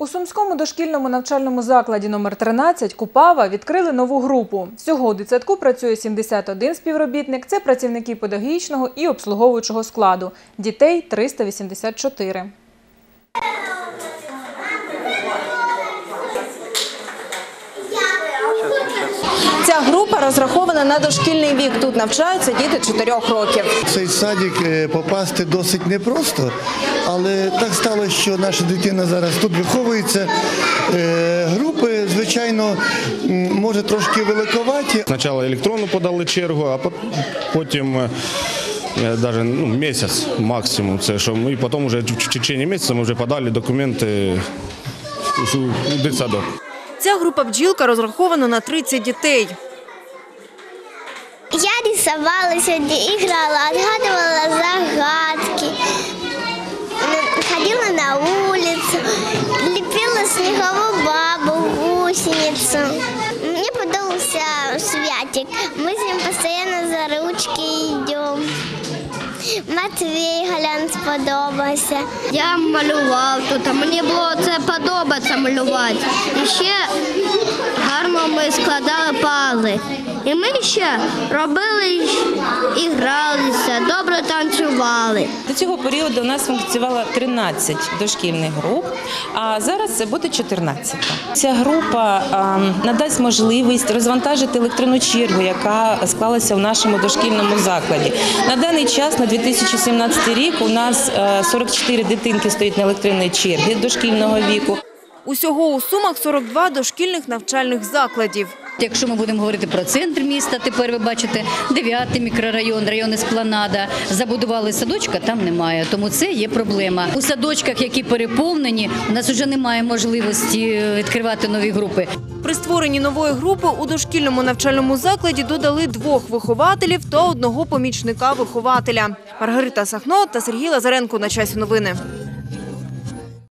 У Сумському дошкільному навчальному закладі номер 13 Купава відкрили нову групу. Всього у дитсадку працює 71 співробітник. Це працівники педагогічного і обслуговуючого складу. Дітей 384. Ця група розрахована на дошкільний вік. Тут навчаються діти 4 років. В цей садик е, попасти досить непросто, але так сталося, що наша дитина зараз тут виховується. Е, Групи, звичайно, може трошки великоваті, Спочатку електронну подали чергу, а пот- потім е, даже ну, місяць максимум. Це що ми потім вже в в течение місяця ми вже подали документи у дитсадок. Ця група бджілка розрахована на 30 дітей. Я рисовала сьогодні, іграла, згадувала загадки, ходила на вулицю, ліпила снігову бабу, гусеницю. Мені подобався Святик. Ми з ним постоянно за ручки. Матвій Галян сподобався. Я малював тут, а мені було це подобається малювати. І ще гарно ми складали пазли. І ми ще робили і гралися, добре танцювали. До цього періоду у нас функціонувало 13 дошкільних груп, а зараз це буде 14. Ця група надасть можливість розвантажити електронну чергу, яка склалася в нашому дошкільному закладі. На даний час, на 2017 рік, у нас е, 44 дитинки стоять на електронній черзі дошкільного віку. Усього у Сумах 42 дошкільних навчальних закладів. Якщо ми будемо говорити про центр міста, тепер ви бачите 9 мікрорайон, район Еспланада. Забудували садочка, там немає. Тому це є проблема. У садочках, які переповнені, у нас вже немає можливості е, відкривати нові групи. При створенні нової групи у дошкільному навчальному закладі додали двох вихователів та одного помічника вихователя. Маргарита Сахно та Сергій Лазаренко на часі новини.